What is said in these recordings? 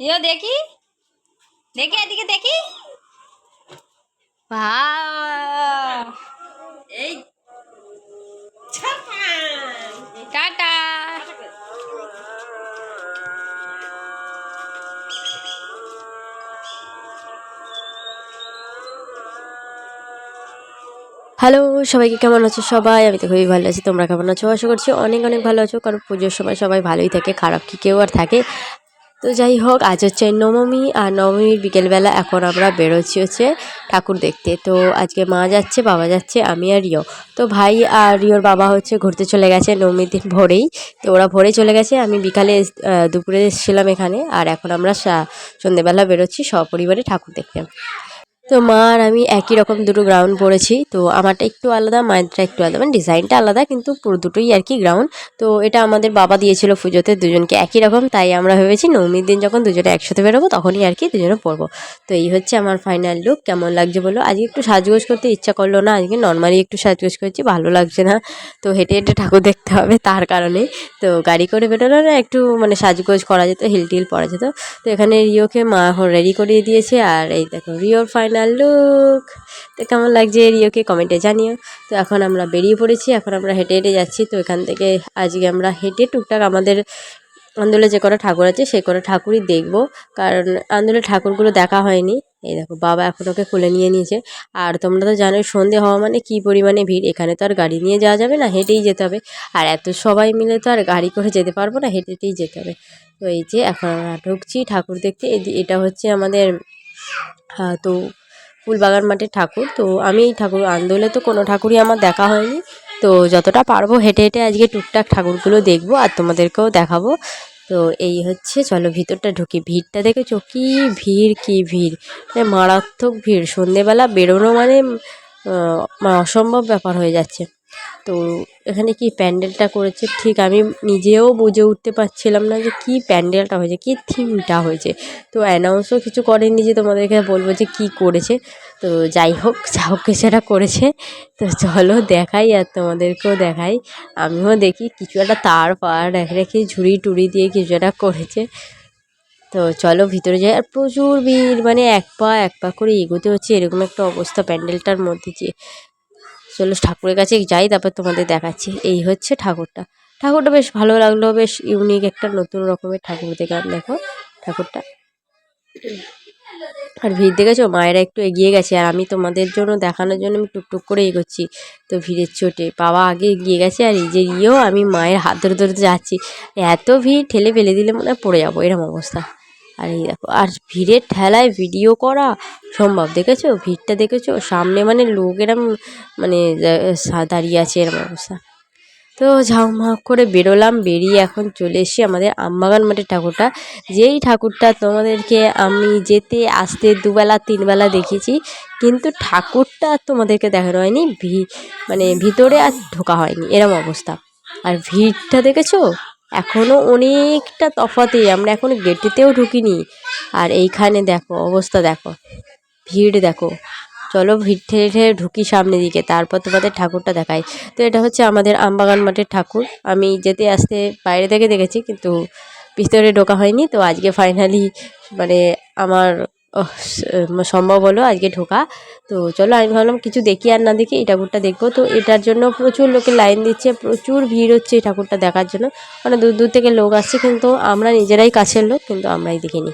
ইয়ো দেখি দেখি এদিকে দেখি এই। টাটা হ্যালো সবাইকে কেমন আছো সবাই? আমি তো খুবই ভালো আছি তোমরা কেমন আছো? আশা করছি অনেক অনেক ভালো আছো কারণ পুজোর সময় সবাই ভালোই থাকে খারাপ কি কেউ আর থাকে। তো যাই হোক আজ হচ্ছে নবমী, আর নবমীর বিকেলবেলা এখন আমরা বেরোচ্ছি হচ্ছে ঠাকুর দেখতে। তো আজকে মা যাচ্ছে, বাবা যাচ্ছে, আমি আর রিও। তো ভাই আর রিওর বাবা হচ্ছে ঘুরতে চলে গেছে নবমীর দিন ভোরেই। তো ওরা ভোরে চলে গেছে, আমি বিকালে দুপুরে এসেছিলাম এখানে, আর এখন আমরা সন্ধ্যেবেলা বেরোচ্ছি সপরিবারে ঠাকুর দেখতে। তো মা আর আমি একই রকম দুটো গ্রাউন্ড পরেছি তো আমারটা একটু আলাদা, মায়েরটা একটু আলাদা। মানে ডিজাইনটা আলাদা, কিন্তু পুরো দুটোই আর কি গ্রাউন্ড তো এটা আমাদের বাবা দিয়েছিল পুজোতে, দুজনকে একই রকম। তাই আমরা ভেবেছি নবমীর দিন যখন দুজনে একসাথে বেরোবো, তখনই আর কি দুজনে পরবো তো এই হচ্ছে আমার ফাইনাল লুক কেমন লাগছে বলো? আজকে একটু সাজগোজ করতে ইচ্ছা করল না। আজকে নর্মালি একটু সাজগোজ করেছি, ভালো লাগছে না। তো হেঁটে হেঁটে ঠাকুর দেখতে হবে তার কারণে। তো গাড়ি করে বেরোলো না একটু মানে সাজগোজ করা যেত হিল টিল পরা যেত। তো এখানে রিওকে মা এখন রেডি করিয়ে দিয়েছে। আর এই দেখো, রিওর ফাইনাল লুক তো কেমন লাগছে রিওকে কমেন্টে জানিও। তো এখন আমরা বেরিয়ে পড়েছি, এখন আমরা হেঁটে হেঁটে যাচ্ছি। তো এখান থেকে আজকে আমরা হেঁটে টুকটাক আমাদের আন্দোলে যে কটা ঠাকুর আছে, সেই কটা ঠাকুরই দেখব। কারণ আন্দোলে ঠাকুরগুলো দেখা হয়নি। এই দেখো, বাবা এখন ওকে খুলে নিয়ে নিয়েছে। আর তোমরা তো জানোই, সন্ধে হওয়া মানে কী পরিমাণে ভিড়? এখানে তো আর গাড়ি নিয়ে যাওয়া যাবে না, হেঁটেই যেতে হবে। আর এত সবাই মিলে তো আর গাড়ি করে যেতে পারব না হেঁটে হেঁটেই যেতে হবে। তো এই যে এখন আমরা ঢুকছি ঠাকুর দেখতে। এটা হচ্ছে আমাদের তো ফুলবাগান মাঠের ঠাকুর। তো আমি এই ঠাকুর আন্দোলে তো কোনো ঠাকুরই আমার দেখা হয়নি। তো যতটা পারব হেঁটে হেঁটে আজকে টুকটাক ঠাকুরগুলো দেখব আর তোমাদেরকেও দেখাবো। তো এই হচ্ছে, চলো ভিতরটা ঢুকি। ভিড়টা দেখে চকি ভিড়, কি ভিড়? মানে মারাত্মক ভিড়। সন্ধেবেলা বেরোনো মানে মানে অসম্ভব ব্যাপার হয়ে যাচ্ছে। তো এখানে কি প্যান্ডেলটা করেছে? ঠিক, আমি নিজেও বুঝে উঠতে পারছিলাম না যে কি প্যান্ডেলটা হয়েছে, কি থিমটা হয়েছে। তো অ্যানাউন্সও কিছু করেনি যে তোমাদেরকে বলব যে কি করেছে। তো যাই হোক, যা হোক সেটা করেছে। তো চলো দেখাই আর তোমাদেরকেও দেখাই। আমিও দেখি কিছু একটা তার পার রেখে ঝুড়ি টুড়ি দিয়ে কিছু একটা করেছে। তো চলো ভিতরে যাই। আর প্রচুর ভিড় মানে এক পা এক পা করে এগোতে হচ্ছে, এরকম একটা অবস্থা প্যান্ডেলটার মধ্যে দিয়ে চলো ঠাকুরের কাছে যাই, তারপর তোমাদের দেখাচ্ছি। এই হচ্ছে ঠাকুরটা। ঠাকুরটা বেশ ভালো লাগল, বেশ ইউনিক একটা নতুন রকমের ঠাকুর দেখলাম, দেখো ঠাকুরটা। আর ভিড় দেখেছ? মায়েরা একটু এগিয়ে গেছে, আর আমি তোমাদের জন্য দেখানোর জন্য আমি টুকটুক করে এগোচ্ছি। তো ভিড়ের চোটে বাবা আগে এগিয়ে গেছে, আর এই যে ইয়েও আমি মায়ের হাত ধরে ধরে যাচ্ছি। এত ভিড়, ঠেলে ফেলে দিলে মনে হয় পড়ে যাব, এরকম অবস্থা। আর এই দেখো, আর ভিড়ের ঠেলায় ভিডিও করা সম্ভব, দেখেছ? ভিড়টা দেখেছ? সামনে মানে লোক এরম মানে দাঁড়িয়ে আছে এরকম অবস্থা তো ঝাউমাক করে বেরোলাম, বেরিয়ে এখন চলে এসেছি আমাদের আমবাগান মাঠের ঠাকুরটা। যেই ঠাকুরটা তোমাদেরকে আমি যেতে, আসতে দুবেলা, তিনবেলা দেখেছি, কিন্তু ঠাকুরটা তোমাদেরকে দেখানো হয়নি, ভি মানে ভিতরে আর ঢোকা হয়নি, এরম অবস্থা। আর ভিড়টা দেখেছ? এখনও অনেকটা তফাতে আমরা এখনও গেটেতেও ঢুকিনি। আর এইখানে দেখো, অবস্থা দেখো, ভিড় দেখো। চলো ভিড় ঠেলে ঠেলে ঢুকি সামনের দিকে, তারপর তোমাদের ঠাকুরটা দেখাই। তো এটা হচ্ছে আমাদের আমবাগান মাঠের ঠাকুর। আমি যেতে আসতে বাইরে থেকে দেখেছি, কিন্তু ভিতরে ঢোকা হয়নি। তো আজকে ফাইনালি মানে আমার সম্ভব হলো আজকে ঢোকা। তো চলো, আমি ভাবলাম কিছু দেখি আর না দেখি, এই ঠাকুরটা দেখব। তো এটার জন্য প্রচুর লোকে লাইন দিচ্ছে, প্রচুর ভিড় হচ্ছে এই ঠাকুরটা দেখার জন্য। মানে দূর দূর থেকে লোক আসছে, কিন্তু আমরা নিজেরাই কাছের লোক, কিন্তু আমরাই দেখিনি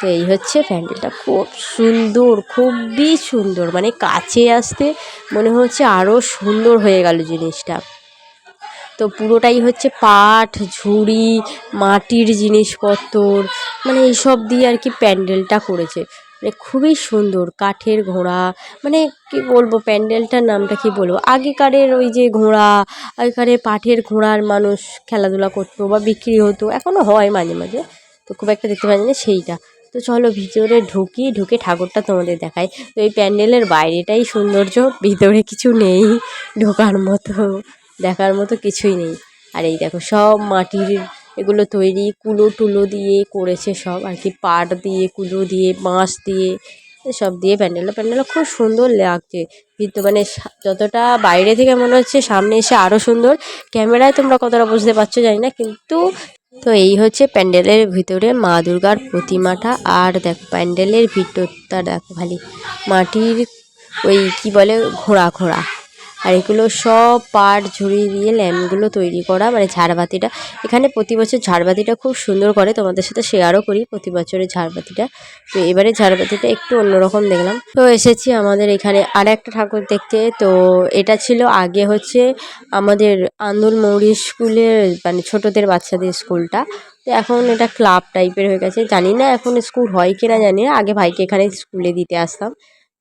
তো এই হচ্ছে প্যান্ডেলটা, খুব সুন্দর, খুবই সুন্দর। মানে কাছে আসতে মনে হচ্ছে আরও সুন্দর হয়ে গেল জিনিসটা। তো পুরোটাই হচ্ছে পাট, ঝুড়ি, মাটির জিনিসপত্র মানে এইসব দিয়ে আর কি প্যান্ডেলটা করেছে। মানে খুবই সুন্দর, কাঠের ঘোড়া মানে কি বলব প্যান্ডেলটার নামটা কি বলব? আগেকারের ওই যে ঘোড়া, আগেকারের পাঠের ঘোড়ার মানুষ খেলাধুলা করতো বা বিক্রি হতো এখনও হয় মাঝে মাঝে, তো খুব একটা দেখতে পাই না সেইটা। তো চলো ভিতরে ঢুকি, ঢুকে ঠাকুরটা তোমাদের দেখাই। তো এই প্যান্ডেলের বাইরেটাই সৌন্দর্য, ভিতরে কিছু নেই, ঢোকার মতো, দেখার মতো কিছুই নেই। আর এই দেখো সব মাটির এগুলো তৈরি, কুলো টুলো দিয়ে করেছে সব, আর কি পাট দিয়ে, কুলো দিয়ে, বাঁশ দিয়ে, সব দিয়ে প্যান্ডেলটা প্যান্ডেলটা খুব সুন্দর লাগছে। কিন্তু মানে যতটা বাইরে থেকে মনে হচ্ছে সামনে এসে আরও সুন্দর। ক্যামেরায় তোমরা কতটা বুঝতে পারছ জানি না, কিন্তু তো এই হচ্ছে প্যান্ডেলের ভিতরে মা দুর্গার প্রতিমাটা। আর দেখো, প্যান্ডেলের ভিতরটা দেখো খালি, মাটির ওই কি বলে, ঘোড়া ঘোড়া। আর এগুলো সব পাট ঝুড়ি দিয়ে ল্যাম্পগুলো তৈরি করা মানে ঝাড়বাতিটা। এখানে প্রতি বছর ঝাড়বাতিটা খুব সুন্দর করে তোমাদের সাথে শেয়ারও করি প্রতি বছরের ঝাড়বাতিটা। তো এবারে ঝাড়বাতিটা একটু অন্যরকম দেখলাম। তো এসেছি আমাদের এখানে আর একটা ঠাকুর দেখতে। তো এটা ছিল আগে হচ্ছে আমাদের আন্দুল মৌরি স্কুলের মানে ছোটদের বাচ্চাদের স্কুলটা। তো এখন এটা ক্লাব টাইপের হয়ে গেছে। জানি না এখন স্কুল হয় কিনা, জানি না। আগে ভাইকে এখানে স্কুলে দিতে আসতাম।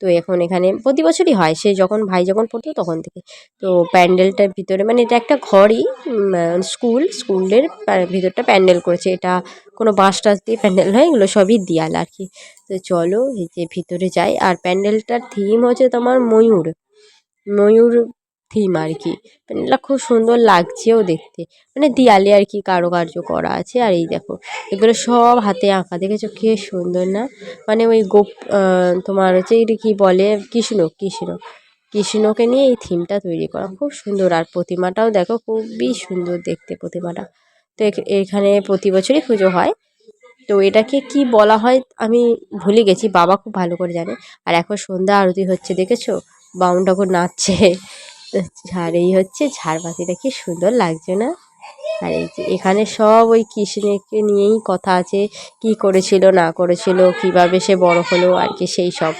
তো এখন এখানে প্রতি বছরই হয়। সে যখন, ভাই যখন পড়তো তখন থেকে। তো প্যান্ডেলটার ভিতরে মানে এটা একটা ঘরই স্কুল, স্কুলের ভিতরটা প্যান্ডেল করেছে। এটা কোনো বাঁশ টাস দিয়ে প্যান্ডেল হয় এগুলো সবই দিয়াল আর কি। তো চলো এই যে ভিতরে যাই। আর প্যান্ডেলটার থিম হচ্ছে তোমার ময়ূর। ময়ূর থিম আর কি। প্যান্ডেলটা খুব সুন্দর লাগছেও দেখতে। মানে দেয়ালে আর কি কারুকার্য করা আছে। আর এই দেখো, এগুলো সব হাতে আঁকা। দেখেছ কি সুন্দর না? মানে ওই গোপ তোমার হচ্ছে এটা কি বলে? কৃষ্ণ কৃষ্ণ। কৃষ্ণকে নিয়ে এই থিমটা তৈরি করা। খুব সুন্দর। আর প্রতিমাটাও দেখো, খুবই সুন্দর দেখতে প্রতিমাটা। তো এখ- এখানে প্রতি বছরই পুজো হয়। তো এটাকে কি বলা হয় আমি ভুলে গেছি। বাবা খুব ভালো করে জানে। আর এখন সন্ধ্যা আরতি হচ্ছে, দেখেছ? বাউন ঠাকুর নাচছে। আর এই হচ্ছে, ঝাড়বাতিটা কি সুন্দর লাগছে না? আর এই যে এখানে সব ওই কৃষ্ণকে নিয়েই কথা আছে, কি করেছিল, না করেছিল, কীভাবে সে বড় হলো আর কি সেই সব।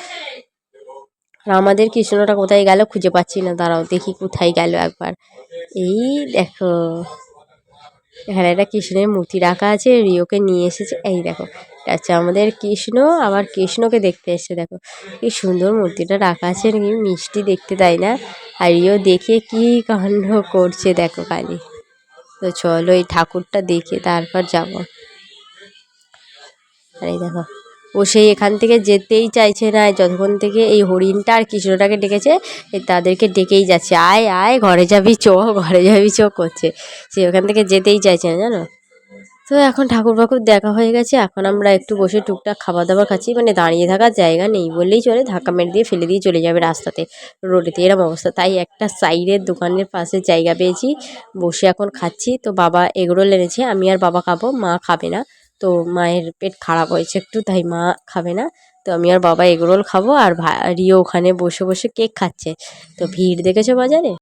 আমাদের কৃষ্ণটা কোথায় গেল খুঁজে পাচ্ছি না, দাঁড়াও দেখি কোথায় গেল একবার। এই দেখো। এখানে একটা কৃষ্ণের মূর্তি রাখা আছে, রিওকে নিয়ে এসেছে। এই দেখো আচ্ছা আমাদের কৃষ্ণ, আবার কৃষ্ণকে দেখতে এসছে, দেখো। কি সুন্দর মূর্তিটা রাখা আছে কি মিষ্টি দেখতে তাই না? আর রিও দেখে কি কাণ্ড করছে, দেখো খালি। তো চলো এই ঠাকুরটা দেখে তারপর যাব। আর এই দেখো ও সেই এখান থেকে যেতেই চাইছে না, যতক্ষণ থেকে এই হরিণটা আর কৃষ্ণটাকে ডেকেছে তাদেরকে ডেকেই যাচ্ছে। আয় আয়, ঘরে যাবি চো, ঘরে যাবি চো করছে। সে ওখান থেকে যেতেই চাইছে না, জানো? তো এখন ঠাকুর ফাকুর দেখা হয়ে গেছে। এখন আমরা একটু বসে টুকটাক খাবার দাবার খাচ্ছি। মানে দাঁড়িয়ে থাকার জায়গা নেই বললেই চলে, ধাক্কা মেরে দিয়ে ফেলে দিয়ে চলে যাবে রাস্তাতে। রোডেতে এরম অবস্থা। তাই একটা সাইডের দোকানের পাশে জায়গা পেয়েছি। বসে এখন খাচ্ছি। তো বাবা এগরোল এনেছে, আমি আর বাবা খাব, মা খাবে না। তো মায়ের পেট খারাপ হয়েছে একটু, তাই মা খাবে না। তো আমি আর বাবা এগরোল খাব আর রিও ওখানে বসে বসে কেক খাচ্ছে। তো ভিড় দেখেছ বাজারে?